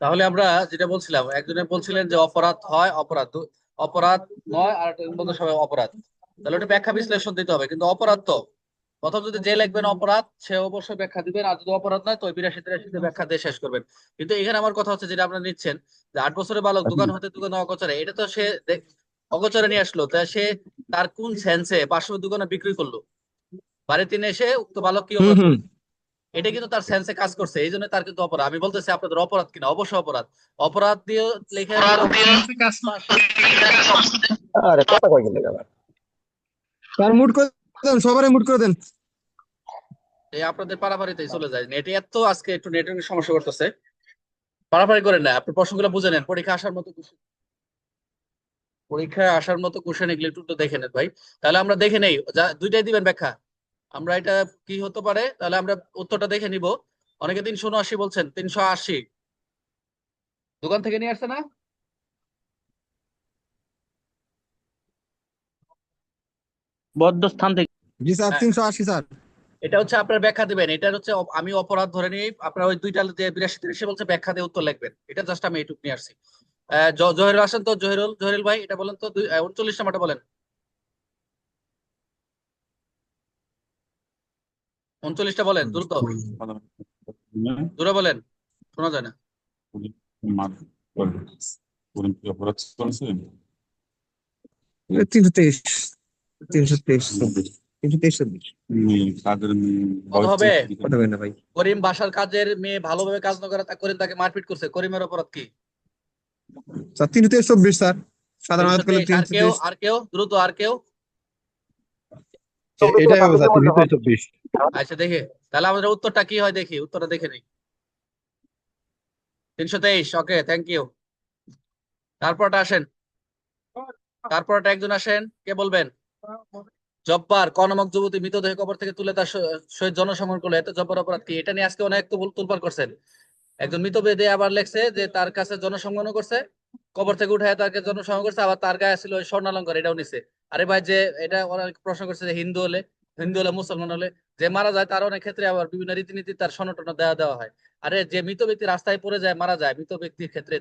তাহলে আমরা যেটা বলছিলাম একজনে বলছিলেন যে অপরাধ হয় অপরাধ অপরাধ নয় আর বলতে সবাই অপরাধ। তাহলে ওটা ব্যাখ্যা বিশ্লেষণ দিতে হবে কিন্তু অপরাধ তো। প্রথম যদি যে লিখবেন অপরাধ সে অবশ্যই ব্যাখ্যা দিবেন আর যদি অপরাধ নয় তো বিরাশি তিরাশিতে ব্যাখ্যা দিয়ে শেষ করবেন। কিন্তু এখানে আমার কথা হচ্ছে যেটা আপনারা নিচ্ছেন যে আট বছরের বালক দোকান হতে দোকানে অগোচরে এটা তো সে অগোচরে নিয়ে আসলো তা সে তার কোন সেন্সে পাঁচশো দোকানে বিক্রি করল? বাড়িতে নিয়ে এসে উক্ত বালক কি এটা কিন্তু তার সেন্সে কাজ করছে এই জন্য তার কিন্তু অপরাধ। আমি বলতেছি আপনাদের অপরাধ কিনা? অবশ্যই অপরাধ। অপরাধ দিয়ে লেখে আরে কথা কই গেলে স্যার মুট করে দেন সবারই মুট করে দেন। এই আপনাদের পারাপারিতেই চলে যায়। নেটে এত আজকে একটু নেটওয়ার্কের সমস্যা করতেছে। পারাপারি করেন না আপনি প্রশ্নগুলো বুঝে নেন। পরীক্ষা আসার মতো পরীক্ষায় আসার মতো কোশ্চেন এগুলো একটু একটু দেখে নেন ভাই। তাহলে আমরা দেখে নেই। যা- দুইটাই দিবেন ব্যাখ্যা? আমরা এটা কি হতে পারে? তাহলে আমরা উত্তরটা দেখে নিব। অনেকে তিনশো উনআশি বলছেন তিনশো আশি। দোকান থেকে নিয়ে আসছে না? বদ্ধ স্থান থেকে। জি স্যার হ্যাঁ। তিনশো আশি স্যার। এটা হচ্ছে আপনার ব্যাখ্যা দিবেন। এটা হচ্ছে আমি অপরাধ ধরে নিই। আপনার ওই দুইটা দিয়ে বিরাশি তিরাশি বলছে ব্যাখ্যা দিয়ে উত্তর লিখবেন। এটা জাস্ট আমি এইটুকু নিয়ে আসছি। জহিরুল আসেন তো জহিরুল জহিরুল ভাই এটা বলেন তো দুই- উনচল্লিশ নাম্বারটা বলেন। উনচল্লিশটা বলেন দ্রুত দূরে বলেন শোনা যায় না। তিনশো তেইশ তিনশো তেইশ তিনশো তেইশ চব্বিশ। তাদের হবে? না ভাই? করিম বাসার কাজের মেয়ে ভালোভাবে কাজ না করে করিম তাকে মারপিট করছে। করিমের অপরাধ কি? তিনশো তেইশ চব্বিশ স্যার। সাধারণত আর কেউ আর কেউ দ্রুত আর কেউ? এটাই হবে স্যার তিনশো চব্বিশ আচ্ছা দেখে। তাহলে আমাদের উত্তরটা কি হয় দেখি উত্তরটা দেখে নেই। তিনশো তেইশ ওকে থ্যাংক ইউ তারপরটা আসেন। তারপরটা একজন আসেন কে বলবেন? জব্বার ক নামক যুবতী মৃতদেহ কবর থেকে তুলে তার সহিত জনসমন করল। এত জব্বার অপরাধ কি? এটা নিয়ে আজকে অনেক তো তুলপার করছেন। একজন মৃত বেদে আবার লেখছে যে তার কাছে জনসংগ্রহ করছে কবর থেকে উঠায় তাকে জনসংগ্রহ করছে আবার তার গায়ে ছিল ওই স্বর্ণালঙ্কার এটাও নিছে। আরে ভাই যে এটা অনেক প্রশ্ন করছে যে হিন্দু হলে হিন্দু হলে মুসলমান হলে যে মারা যায় তার অনেক ক্ষেত্রে আবার বিভিন্ন রীতিনীতি তার সনটনা দেওয়া দেওয়া হয়। আরে যে মৃত ব্যক্তি রাস্তায় পড়ে যায়, মারা যায় মৃত ব্যক্তির ক্ষেত্রে